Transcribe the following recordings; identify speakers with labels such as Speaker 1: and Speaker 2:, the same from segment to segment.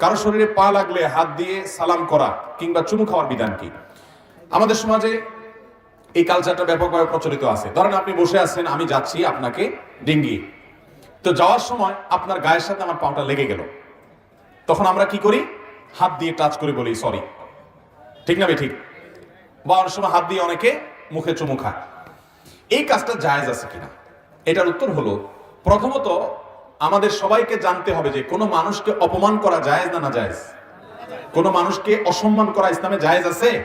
Speaker 1: কারও শরীরে পা লাগলে হাত দিয়ে সালাম করা কিংবা চুমু খাওয়ার বিধান কি? আমাদের সমাজে এই কালচারটা ব্যাপকভাবে প্রচলিত আছে। ধরেন আপনি বসে আছেন, আমি যাচ্ছি আপনাকে ডিঙ্গি। তো যাওয়ার সময় আপনার গায়ের সাথে আমার পাটা লেগে গেল। তখন আমরা কি করি? হাত দিয়ে টাচ করে বলি সরি ঠিক না ঠিক? বা অনেক সময় হাত দিয়ে অনেকে মুখে চুমু খায়। এই কাজটা জায়েজ আছে কিনা? এটার উত্তর হলো, প্রথমত আমাদের সবাইকে জানতে হবে যে কোনো মানুষকে অপমান করা জায়েজ না না জায়েজ? কোনো মানুষকে অসম্মান করা ইসলামে জায়েজ আছে?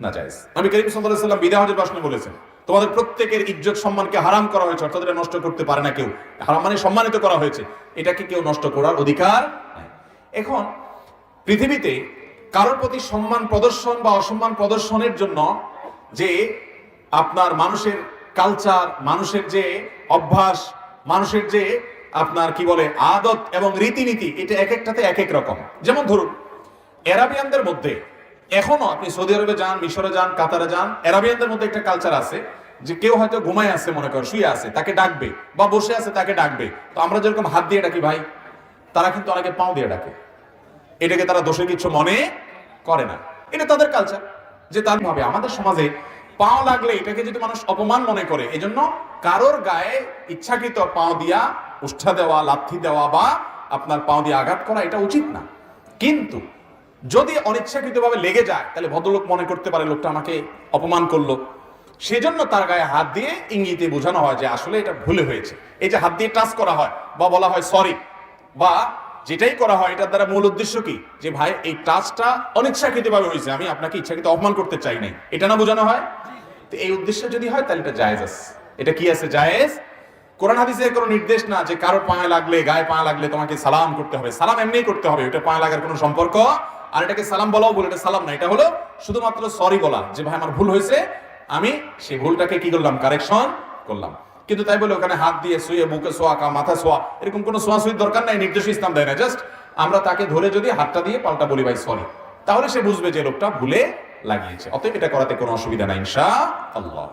Speaker 1: না জায়েজ। আমি করিম সাল্লাল্লাহু বিদায় হজের ভাষণে বলেছেন, তোমাদের প্রত্যেকের ইজ্জত সম্মানকে হারাম করা হয়েছে, অর্থাৎ এটা নষ্ট করতে পারে না কেউ। হারাম মানে সম্মানিত করা হয়েছে। এটাকে কেউ নষ্ট করার অধিকার। এখন, পৃথিবীতে কারোর প্রতি সম্মান প্রদর্শন বা অসম্মান প্রদর্শনের জন্য যে আপনার মানুষের কালচার মানুষের যে অভ্যাস, মানুষের যে আপনার কি বলে আদত এবং রীতিনীতি, এটা এক একটাতে এক এক রকম। যেমন ধরুন এরাবিয়ানদের মধ্যে, এখনও আপনি সৌদি আরবে যান, মিশরে যান, কাতারে যান এরাবিয়ানদের মধ্যে একটা কালচার আছে যে কেউ হয়তো ঘুমায় আছে, মনে করেন, শুয়ে আছে, তাকে ডাকবে বা বসে আছে, তাকে ডাকবে। তো আমরা যেরকম হাত দিয়ে ডাকি ভাই, তারা কিন্তু অনেকে পাও দিয়ে ডাকে। এটাকে তারা দোষের কিছু মনে করে না। এটা তাদের কালচার যে তার ভাবে আমাদের সমাজে পাও লাগলে এটাকে যদি মানুষ অপমান মনে করে, এজন্য কারোর গায়ে ইচ্ছাকৃত পাও দিয়া উষ্ঠা দেওয়া, লাথি দেওয়া বা আপনার পাও দিয়ে আঘাত করা, এটা উচিত না। কিন্তু যদি অনিচ্ছাকৃতভাবে লেগে যায়, তাহলে ভদ্রলোক মনে করতে পারে লোকটা আমাকে অপমান করল। সেজন্য তার গায়ে হাত দিয়ে ইঙ্গিতে বোঝানো হয় যে আসলে এটা ভুলে হয়েছে। এই যে হাত দিয়ে টাচ করা হয় বা বলা হয় সরি বা যেটাই করা হয়, এটার দ্বারা মূল উদ্দেশ্য কি? যে ভাই, এই টাচটা অনিচ্ছাকৃতভাবে হয়েছে, আমি আপনাকে ইচ্ছাকৃত অপমান করতে চাই নাই। এটা না বোঝানো হয়? তো এই উদ্দেশ্য যদি হয়, তাহলে এটা জায়েজ আছে। এটা কি আছে? জায়েজ কোরআন হাদিসের কোনো নির্দেশ না যে কারও পায়ে লাগলে, গায়ে পায়ে লাগলে তোমাকে সালাম করতে হবে। সালাম এমনিই করতে হবে এটা পায়ে লাগার কোনো সম্পর্ক। আর এটাকে সালাম বলাও বলে এটা সালাম না, এটা হলো শুধুমাত্র সরি বলা, যে ভাই আমার ভুল হয়েছে, আমি সেই ভুলটাকে কি করলাম কারেকশন করলাম। কিন্তু তাই বলে ওখানে হাত দিয়ে শুয়ে, বুকে শোয়া, কা মাথা শোয়া, এরকম কোনো শোয়া শুয়ির দরকার নাই, নির্দেশ ইসলাম দেয় না। জাস্ট আমরা তাকে ধরে যদি হাতটা দিয়ে পাল্টা বলি, ভাই সরি তাহলে সে বুঝবে যে লোকটা ভুলে লাগিয়েছে। অতএব এটা করাতে কোনো অসুবিধা নাই ইনশা আল্লাহ